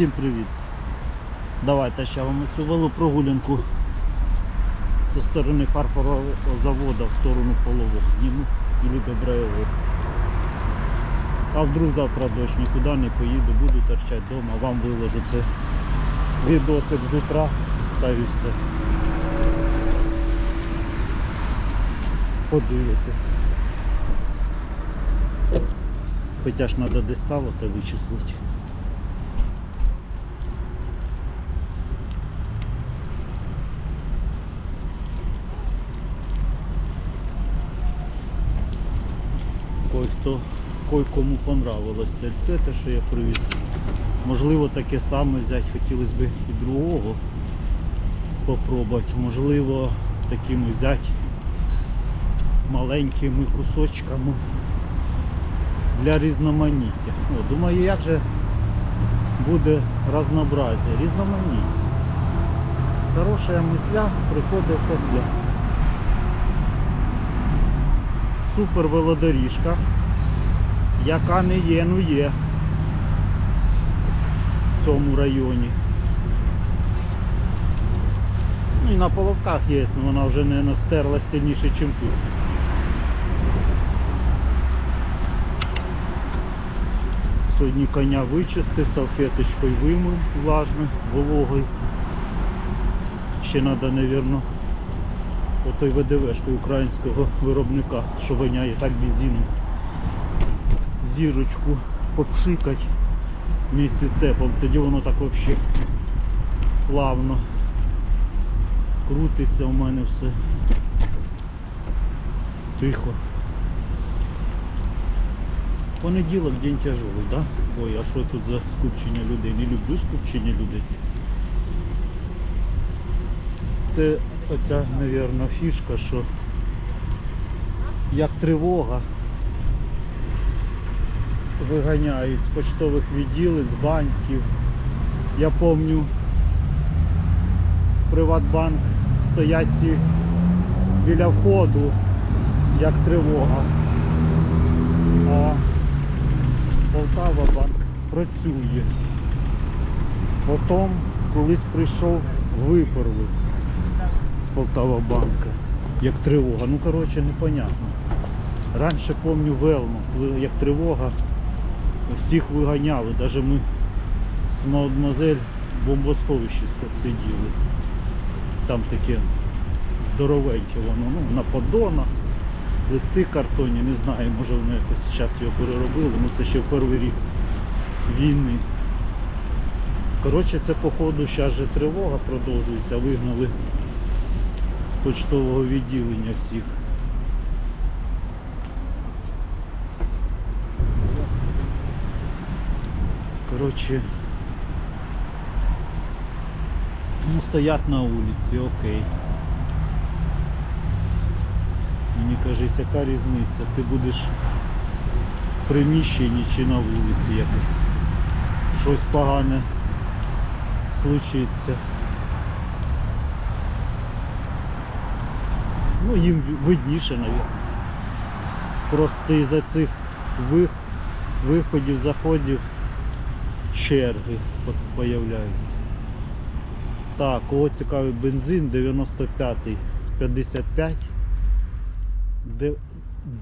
Всім привіт! Давайте ще вам цю велопрогулянку зі сторони фарфорового заводу в сторону половок зніму і добре. А вдруг завтра дощ, нікуди не поїду, буду торчати вдома, вам виложу це відосик з утра та і все. Подивитися. Хоча ж треба десь сало та вичислити. Кой-хто, кой кому понравилось це те, що я привіз. Можливо, таке саме взяти хотілося б і другого попробувати. Можливо, такими взяти маленькими кусочками для різноманіття. О, думаю, як же буде разнообразие, різноманіття. Хороша мисля приходить після. Супер велодоріжка, яка не є, ну є в цьому районі. Ну і на половках є, але вона вже не настерлась сильніше, ніж тут. Сьогодні коня вичистив, салфеточкою вимив влажною, вологою. Ще треба, мабуть, отой ВДВшкою українського виробника, що воняє так бензином. Зірочку попшикать вместе з цепом, тоді воно так взагалі плавно крутиться у мене все. Тихо. Понеділок день тяжелий, да? Ой, а що тут за скупчення людей? Не люблю скупчення людей. Це оця, мабуть, фішка, що як тривога виганяють з почтових відділень, з банків. Я пам'ятаю, Приватбанк стоять всі біля входу, як тривога. А Полтава банк працює. Потім колись прийшов виперлик Полтава банка, як тривога. Ну коротше непонятно. Раніше пам'ятаю коли як тривога, всіх виганяли. Навіть ми з мадемуазель в бомбосховищі сиділи. Там таке здоровеньке воно, ну, на поддонах листи картонні, не знаю, може вони якось зараз його переробили, ну це ще в перший рік війни. Коротше, це походу зараз же тривога продовжується, вигнали почтового відділення всіх. Коротше, ну стоять на вулиці, окей. Мені кажись, яка різниця? Ти будеш в приміщенні чи на вулиці, як щось погане случиться. Ну їм видніше, мабуть. Просто із-за цих виходів, заходів черги по- появляються. Так, кого цікавий бензин 95-й 55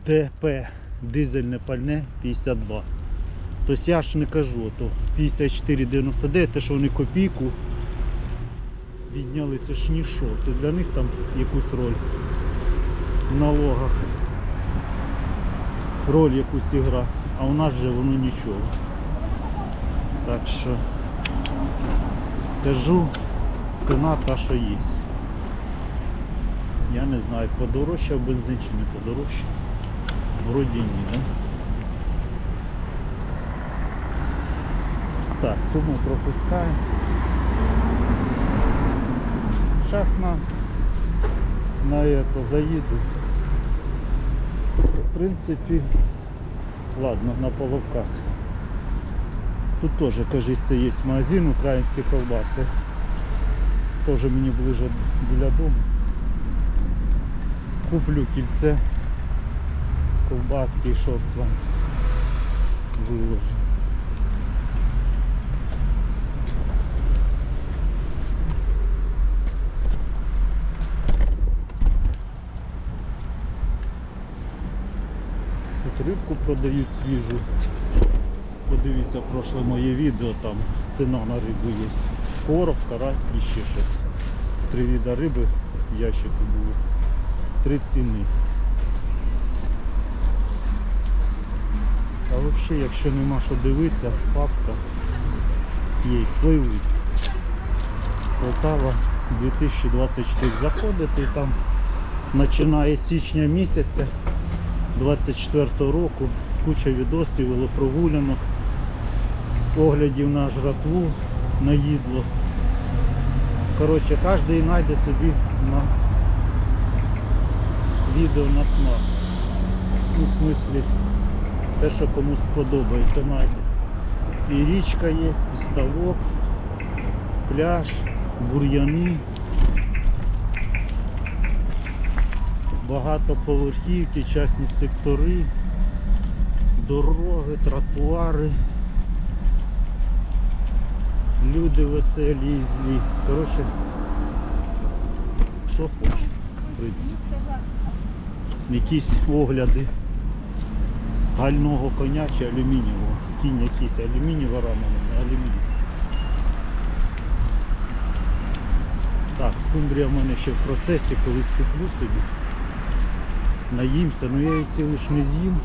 ДП дизельне пальне 52. Тобто я ж не кажу, то 54,99, те, що вони копійку відняли, це ж ніщо. Це для них там якусь роль налогах. Роль якусь ігра, а у нас же воно нічого. Так що кажу, ціна та, що є. Я не знаю, подорожчав бензин чи не подорожчав. Вроді ні, да? Так, цю ми пропускаємо. Зараз на, на это заїду. В принципі, ладно, на половках. Тут теж, кажеться, є магазин українські ковбаси. Теж мені ближе біля дому. Куплю кільце ковбаски і шорт вам виложу. Рибку продають свіжу. Подивіться прошле моє відео, там ціна на рибу є. Короб, карась і ще щось. Три віда риби в ящику було. Три ціни. А взагалі, якщо нема що дивитися, папка є плейлист. Полтава 2024 заходити там починає січня місяця 24 року куча відосів, велопрогулянок, оглядів на жратву, на їдло. Коротше, кожен знайде собі на відео на смак. Ну, в смислі, те, що комусь подобається, знайде. І річка є, і ставок, пляж, бур'яни. Багатоповерхівки, частні сектори, дороги, тротуари. Люди веселі і злі. Коротше, що хочеш. Якісь огляди стального коня чи алюмінієвого. Кінь який то алюмінієва рама, алюміній. Так, скумбрія в мене ще в процесі, колись куплю собі. Наїмся, ну я її цілу не з'їм.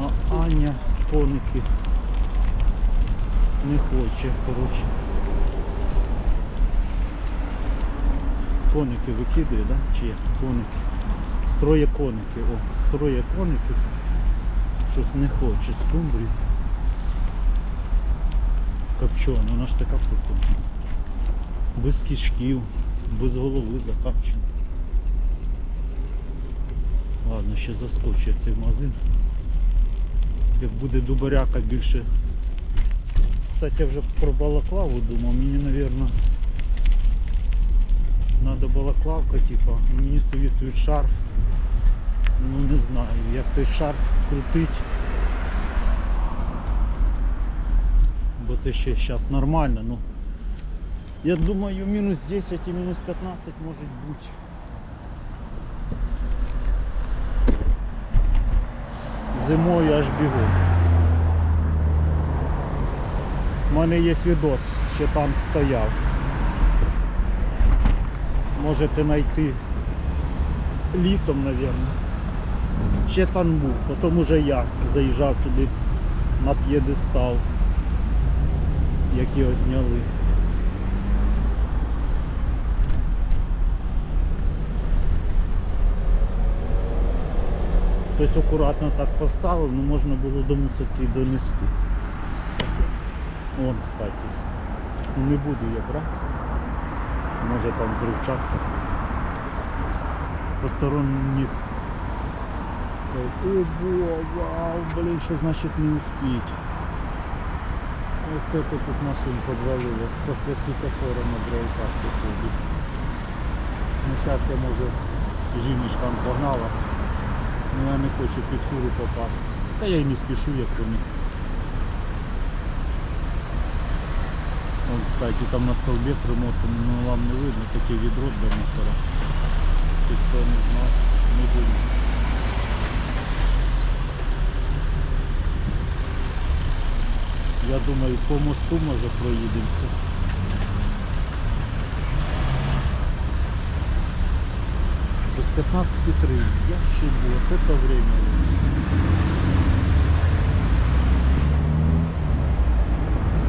А Аня коники не хоче, коротше. Коники викидує, да? Чи як? Коники. Строє коники. О, строє коники. Щось не хоче скумбрію. Копчена, вона ж така прикольна. Без кишків, без голови закапчена. Ладно, ще заскочує цей магазин. Як буде дубаряка більше. Кстати, я вже про балаклаву думав, мені, напевно, Надо балаклавка, типа, мені советують шарф. Ну не знаю, як той шарф крутить. Бо це ще зараз нормально, ну. Я думаю, мінус 10 і мінус 15 може бути. Зимою аж бігом. У мене є відос, що танк стояв. Можете знайти літом, мабуть. Ще там був, потім уже я заїжджав сюди на п'єдестал, як його зняли. Хтось акуратно так поставив, ну можна було до мусорки донести. Вон, кстати. Не буду я брати. Може там взривчатка. Посторонних. О, бо, вау, блін, що значить не успіть. Ось это тут машин подвалило. Після світофора на драйвках ходить. Ну зараз я може жіночка погнала. Ну я не хочу під фуру попасти. Та я й не спішу, як вони. Вон, кстати, там на столбі примотано, ну вам не видно, таке відро для мусора. Хтось цього не знав, не дивився. Я думаю, по мосту може проїдемося. 15.3. Я ще було, это время.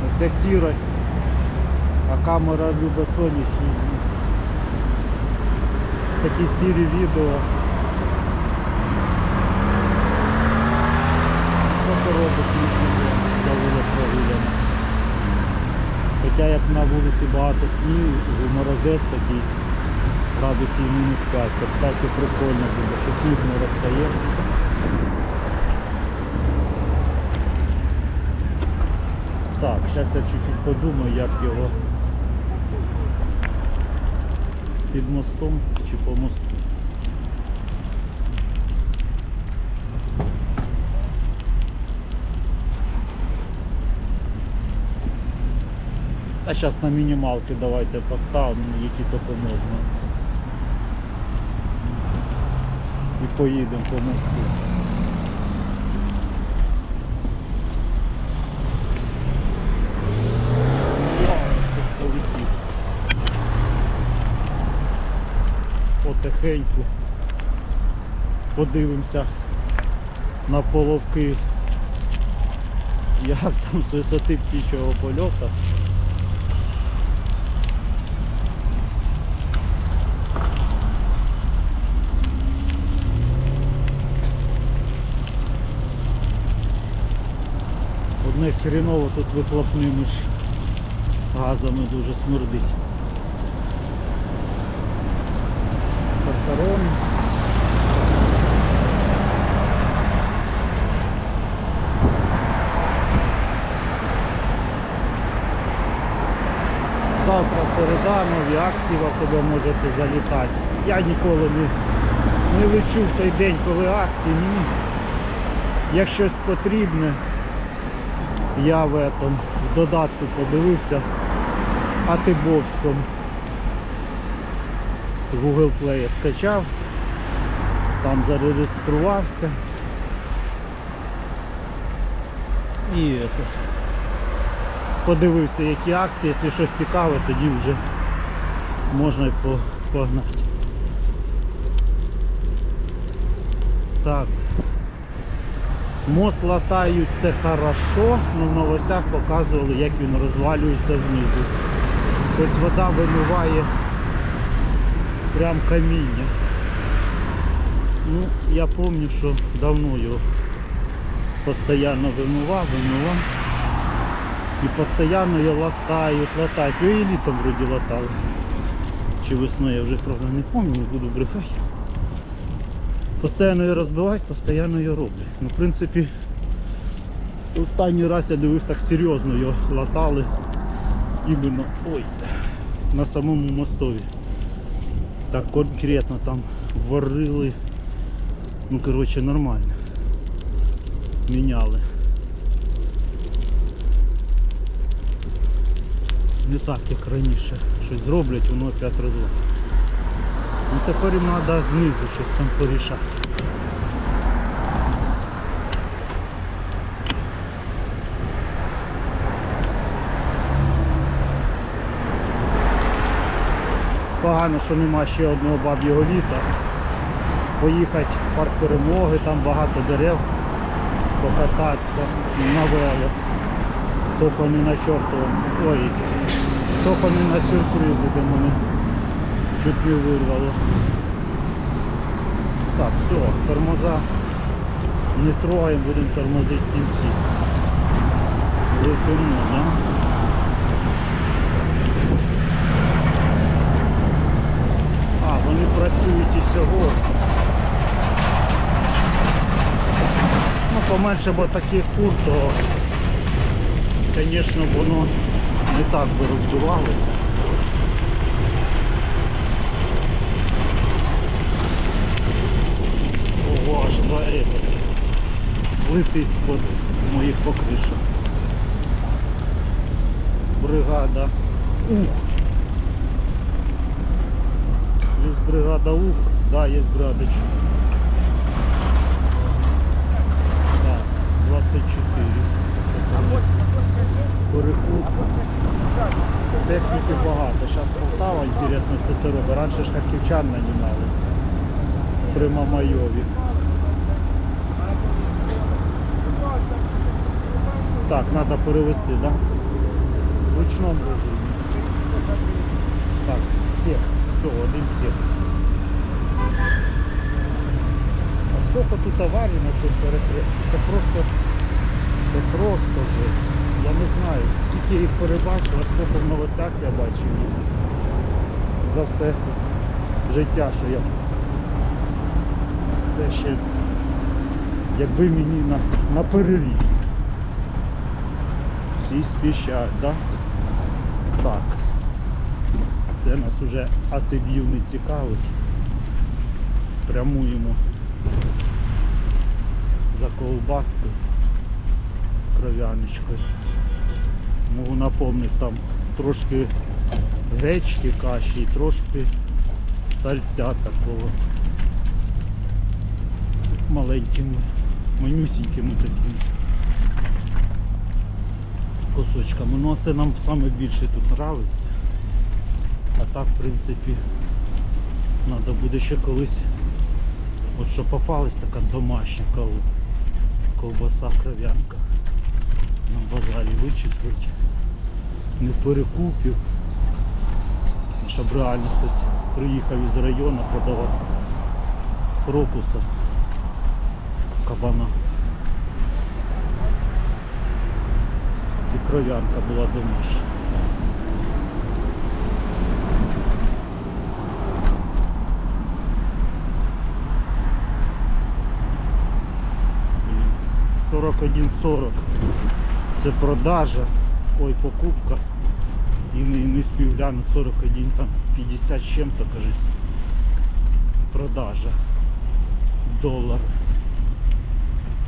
Оце сірость, а камера любить сонячні. Такі сірі відео. Що? Хоча як на вулиці багато снігу, морозець такий, градусів мінус 5, то кстати прикольно буде, що сніг не розтає. Так, зараз я чуть-чуть подумаю, як його під мостом чи по мосту. А зараз на мінімалки давайте поставимо, які тільки можна. І поїдемо по мосту. Потихеньку подивимося на половки, як там з висоти птічого польоту. Одне хреново тут вихлопними ж газами дуже смердить. Завтра середа, нові акції в АТБ можете залітати. Я ніколи не, не лечу в той день, коли акції. Мені як щось потрібне, я в этом в додатку подивився Атибовському з Google Play скачав, там зареєструвався. І это, подивився, які акції, якщо щось цікаве, тоді вже можна й погнати. Так. Мост латають це хорошо, але в новостях показували, як він розвалюється знизу. Ось вода вимиває прям каміння. Ну, я пам'ятаю, що давно його постійно вимивав, вимивав. І постійно його латають, латають. Його і літом вроді латали. Чи весною, я вже правда не пам'ятаю, не буду брехати. Постійно його розбивають, постійно його роблять. Ну, в принципі, останній раз я дивився так серйозно його латали іменно ой, на самому мостові. Так конкретно там варили. Ну коротше нормально. Міняли. Не так як раніше. Щось зроблять, воно опять розвалить. Ну тепер їм треба знизу щось там порішати. Погано, що нема ще одного баб'ього літа. Поїхати в парк перемоги, там багато дерев, покататися на вело. Тільки не на чортовому. Ой, тільки не на сюрпризи, де мене чуть не вирвало. Так, все, тормоза не трогаємо, будемо тормозити в кінці. Летимо, да? А, вони працюють і сьогодні. Ну, поменше бо таких фур, то, звісно, воно не так би розбивалося. Летить з-под моїх покришок. Бригада Ух. Есть бригада Ух. Да, есть бригада Чух. Да, 24. Перекуп. Техніки багато. Зараз Полтава, інтересно, все це робить. Раніше ж харківчан нанімали. При Мамайові. Так, треба перевести, так? Да? В ручному режимі. Так, сек. Все, один сек. А сколько тут аварій на цьому перехресті? Це просто, це просто жесть. Я не знаю, скільки їх перебачив, а скільки в новостях я бачив. За все життя, що я. Це ще якби мені на, на переріз. Всі спішать, да? Так. Це нас уже атиб'ю не цікавить. Прямуємо за колбаскою, кров'яночкою. Можу напомнити там трошки гречки, каші і трошки сальця такого. маленькими, манюсінькими такими кусочками. Ну а це нам саме більше тут подобається. А так, в принципі, треба буде ще колись, от що попалась така домашня ковбаса кров'янка на базарі вичислить. Не перекупів. Щоб реально хтось приїхав із району, продавав крокуса, кабана. І кров'янка була домашня. І 41,40 це продажа, ой, покупка. І не, не спів глянути 41 там 50 з чим-то кажись. Продажа. Долар.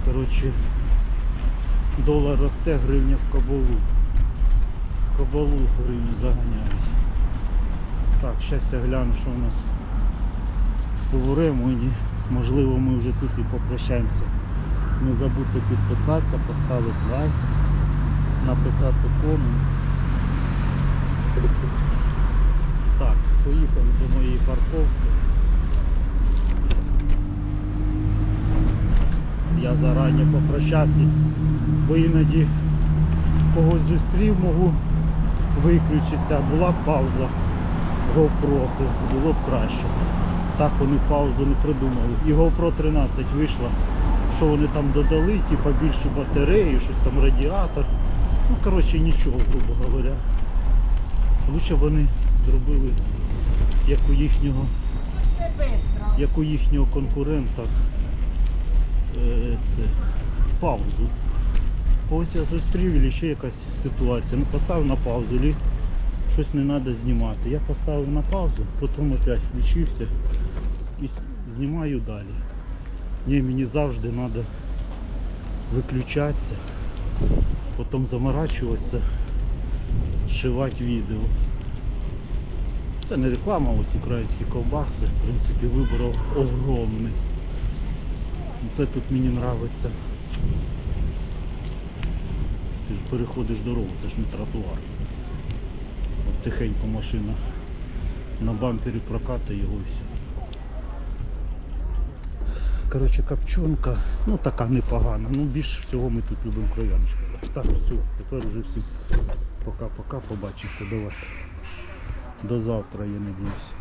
Коротше, долар росте, гривня в кабалу. Кабалу гривню заганяють. Так, зараз я гляну, що у нас по ремені. Можливо ми вже тут і попрощаємося. Не забудьте підписатися, поставити лайк, написати комент. Так, поїхали до моєї парковки. Я зарані попрощався, бо іноді когось зустрів, можу виключитися. Була пауза GoPro, було б краще. Так вони паузу не придумали. І GoPro 13 вийшла, що вони там додали, типа більшу батарею, щось там радіатор. Ну коротше нічого, грубо говоря. Лучше вони зробили як у їхнього, як у їхнього конкурента е, це, паузу. Ось я зустрів і ще якась ситуація. Ну поставив на паузу, і щось не треба знімати. Я поставив на паузу, потім опять включився і знімаю далі. Ні, мені завжди треба виключатися, потім заморачуватися, шивати відео. Це не реклама, ось українські ковбаси. В принципі, вибор огромний. Це тут мені подобається. Ти ж переходиш дорогу, це ж не тротуар. От тихенько машина на бампері прокатає його і все. Коротше, копчонка, ну така непогана. Ну більш всього ми тут любимо кров'яночку. Так, все, тепер вже всім пока-пока, побачимося до вас. До завтра, я надіюсь.